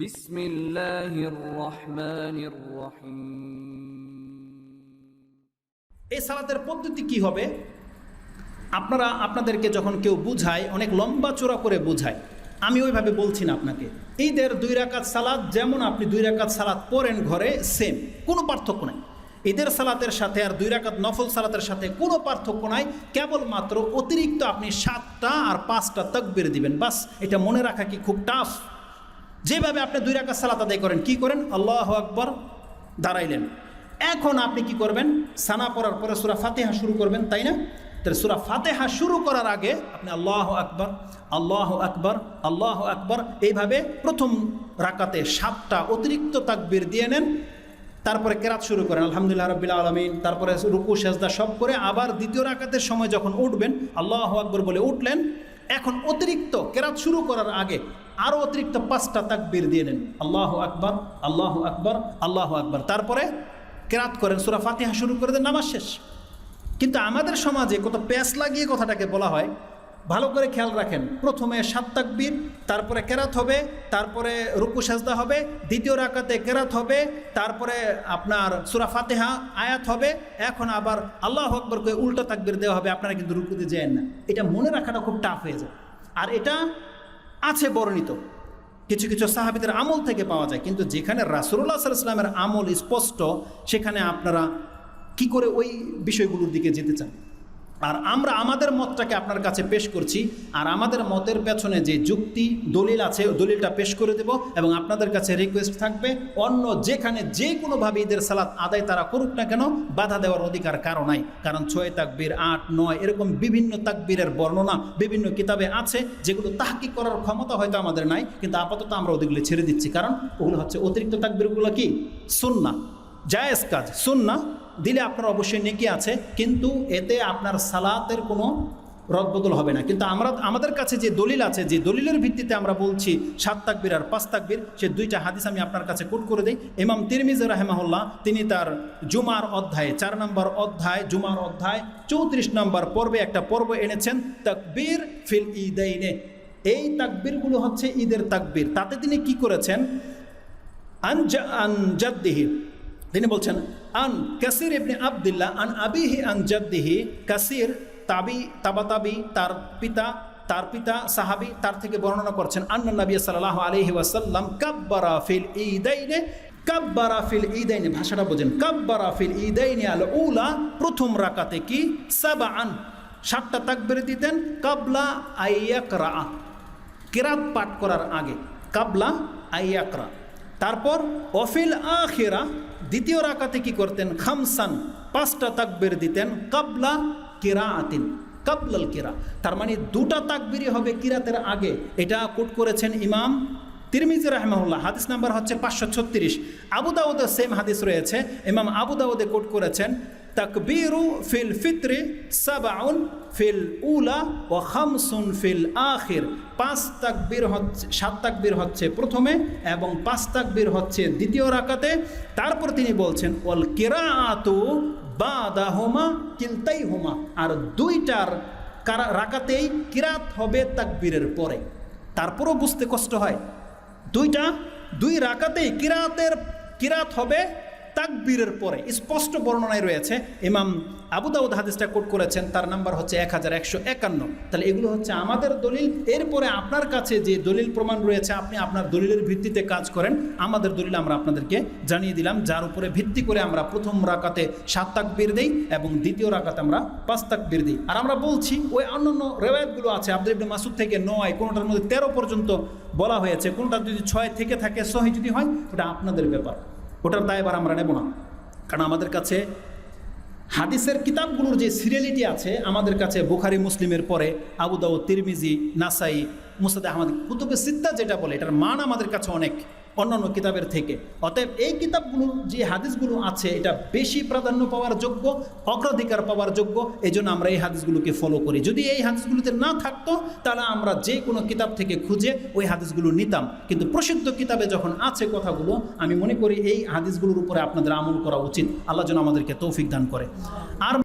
بسم الله الرحمن الرحيم এই সালাতের পদ্ধতি কি হবে আপনারা আপনাদেরকে যখন কেউ বুঝায় অনেক লম্বা চোরা করে বুঝায় আমি ওইভাবে বলছি না আপনাকে ঈদের দুই রাকাত সালাদ যেমন আপনি দুই রাকাত সালাদ পড়েন ঘরে সেম কোনো পার্থক্য নাই ঈদের সালাতের সাথে আর দুই রাকাত নফল সালাতের সাথে কোনো পার্থক্য নাই কেবলমাত্র অতিরিক্ত আপনি সাতটা আর পাঁচটা তকবির দিবেন বাস এটা মনে রাখা কি খুব টাফ যেভাবে আপনি দুই রাকাত সালাত আদায় করেন, কি করেন? আল্লাহ আকবর দাঁড়াইলেন। এখন আপনি কি করবেন? সানা পড়ার পরে সুরা ফাতেহা শুরু করবেন, তাই না? তাহলে সুরা ফাতেহা শুরু করার আগে আপনি আল্লাহ আকবর আল্লাহ আকবর আল্লাহ আকবর, এইভাবে প্রথম রাকাতে সাতটা অতিরিক্ত তাকবির দিয়ে নেন, তারপরে কেরাত শুরু করেন, আলহামদুলিল্লাহ রবিল্লা আলমিন, তারপরে রুকু, সেজদা সব করে আবার দ্বিতীয় রাকাতের সময় যখন উঠবেন, আল্লাহ আকবর বলে উঠলেন এখন অতিরিক্ত কেরাত শুরু করার আগে আরও অতিরিক্ত পাঁচটা তাকবির দিয়ে নেন। আল্লাহ আকবর আল্লাহ আকবর আল্লাহ আকবর। তারপরে কেরাত করেন, সুরা ফাতিহা শুরু করে দেন, নামাজ শেষ। কিন্তু আমাদের সমাজে কত প্যাস লাগিয়ে কথাটাকে বলা হয় ভালো করে খেয়াল রাখেন। প্রথমে সাত তাকবীর, তারপরে কেরাত হবে, তারপরে রুকু সাজদা হবে, দ্বিতীয় রাকাতে কেরাত হবে, তারপরে আপনার সুরা ফাতেহা আয়াত হবে, এখন আবার আল্লাহ আকবরকে উল্টো তাকবির দেওয়া হবে, আপনারা কিন্তু রুকুতে যেন না। এটা মনে রাখাটা খুব টাফ হয়ে যায়। আর এটা আছে বর্ণিত। কিছু কিছু সাহাবিদের আমল থেকে পাওয়া যায়, কিন্তু যেখানে রাসুল্লাহ সাল্লামের আমল স্পষ্ট, সেখানে আপনারা কি করে ওই বিষয়গুলোর দিকে যেতে চান? আর আমরা আমাদের মতটাকে আপনার কাছে পেশ করছি, আর আমাদের মতের পেছনে যে যুক্তি, দলিল আছে দলিলটা পেশ করে দেব এবং আপনাদের কাছে রিকোয়েস্ট থাকবে, অন্য যেখানে যে কোনোভাবে ঈদের সালাত আদায় তারা করুক না কেন, বাধা দেওয়ার অধিকার কারও নাই। কারণ ছয় তাকবীর, আট, নয়, এরকম বিভিন্ন তাকবীরের বর্ণনা বিভিন্ন কিতাবে আছে, যেগুলো তাহকি করার ক্ষমতা হয়তো আমাদের নাই, কিন্তু আপাতত আমরা ওদেরগুলো ছেড়ে দিচ্ছি। কারণ ওগুলো হচ্ছে অতিরিক্ত তাকবীরগুলো কি? সুন্না জায়েজ কাজ সুন্না দিলে আপনার অবশ্যই নেকি আছে, কিন্তু এতে আপনার সালাতের কোনো রদবদল হবে না। কিন্তু আমরা, আমাদের কাছে যে দলিল আছে, যে দলিলের ভিত্তিতে আমরা বলছি সাত তাকবির আর পাঁচ তাকবির, সে দুইটা হাদিস আমি আপনার কাছে কোট করে দিই। ইমাম তিরমিজ রাহেমাহুল্লাহ, তিনি তার জুমার অধ্যায়ে, চার নম্বর অধ্যায়, জুমার অধ্যায়, চৌত্রিশ নম্বর পর্বে একটা পর্ব এনেছেন, তাকবীর ফিল ঈদাইনে। এই তাকবীরগুলো হচ্ছে ঈদের তাকবীর। তাতে তিনি কি করেছেন? আনজা, আনজাদ্দিহি তিনি বলছেন, আন কাসির ইবনে আবদুল্লাহ, আন আবিহি আন জাদ্দিহি, কাসির তাবি, তাবাতাবি, তার পিতা তার পিতা সাহাবি, তার থেকে বর্ণনা করছেন, আন্না নবী সাল্লাহ আলহি ওয়াসাল্লাম কাব্বারা ফিল ঈদাইনে, কাব্বারা ফিল ঈদাইনে, ভাষাটা বোঝেন, কাব্বারা ফিল ঈদাইনে আল উলা, প্রথম রাকাতে কি? সাবা আন সাতটা তাকবির দিতেন, কাবলা আইয়াকরা কেরাত পাঠ করার আগে, কাবলা আইয়াকরা তারপর অফিল আখেরা দ্বিতীয় রাকাতে কি করতেন? খামসান পাঁচটা তাকবির দিতেন, কাবলা কেরা আতিন কাবলাল কেরা। তার মানে দুটা তাকবিরই হবে কিরাতের আগে। এটা কোট করেছেন ইমাম তিরমিজি রহমাউল্লাহ হাদিস নাম্বার হচ্ছে পাঁচশো ছত্রিশ। আবুদাউদের সেম হাদিস রয়েছে। ইমাম আবুদাউদে কোট করেছেন তাকবীরু ফিল ফিত্রে সাবাউন ফিল উলা ও খামসুন ফিল আখির পাঁচ তাকবীর হচ্ছে সাত তাকবীর হচ্ছে প্রথমে এবং পাঁচ তাকবীর হচ্ছে দ্বিতীয় রাকাতে। তারপর তিনি বলছেন, ওয়াল কিরাআতু বাদাহুমা কিলতাই হুমা আর দুইটার কারা রাকাতেই কিরাত হবে তাকবীরের পরে। তারপরও বুঝতে কষ্ট হয়। দুইটা দুই রাকাতেই কিরাতের কিরাত হবে তাকবীরের পরে স্পষ্ট বর্ণনায় রয়েছে, ইমাম আবু দাউদ হাদিসটা কোট করেছেন, তার নাম্বার হচ্ছে এক হাজার একশো একান্ন। তাহলে এগুলো হচ্ছে আমাদের দলিল, এরপরে আপনার কাছে যে দলিল প্রমাণ রয়েছে, আপনি আপনার দলিলের ভিত্তিতে কাজ করেন, আমাদের দলিল আমরা আপনাদেরকে জানিয়ে দিলাম, যার উপরে ভিত্তি করে আমরা প্রথম রাকাতে সাত তাকবীর দিই এবং দ্বিতীয় রাকাতে আমরা পাঁচ তাকবীর দিই। আর আমরা বলছি, ওই অন্যান্য রেওয়ায়তগুলো আছে, আব্দুল ইবনে মাসুদ থেকে নয়, কোনোটার মধ্যে তেরো পর্যন্ত বলা হয়েছে, কোনটা যদি ছয় থেকে থাকে, সহি যদি হয়, ওটা আপনাদের ব্যাপার। ওটার দায়বার আমরা নেব না। কারণ আমাদের কাছে হাদিসের কিতাবগুলোর যে সিরিয়ালিটি আছে, আমাদের কাছে বুখারি, মুসলিমের পরে আবুদাউ তিরমিজি, নাসাই মুসাদ আহমদ কুতুবে সিদ্দা যেটা বলে, এটার মান আমাদের কাছে অনেক। অন্যান্য কিতাবের থেকে। অতএব এই কিতাবগুলোর যে হাদিসগুলো আছে, এটা বেশি প্রাধান্য পাওয়ার যোগ্য, অগ্রাধিকার পাওয়ার যোগ্য এই জন্য আমরা এই হাদিসগুলোকে ফলো করি। যদি এই হাদিসগুলোতে না থাকতো, তাহলে আমরা যে কোনো কিতাব থেকে খুঁজে ওই হাদিসগুলো নিতাম। কিন্তু প্রসিদ্ধ কিতাবে যখন আছে কথাগুলো, আমি মনে করি এই হাদিসগুলোর উপরে আপনাদের আমল করা উচিত। আল্লাহ যেন আমাদেরকে তৌফিক দান করে। আর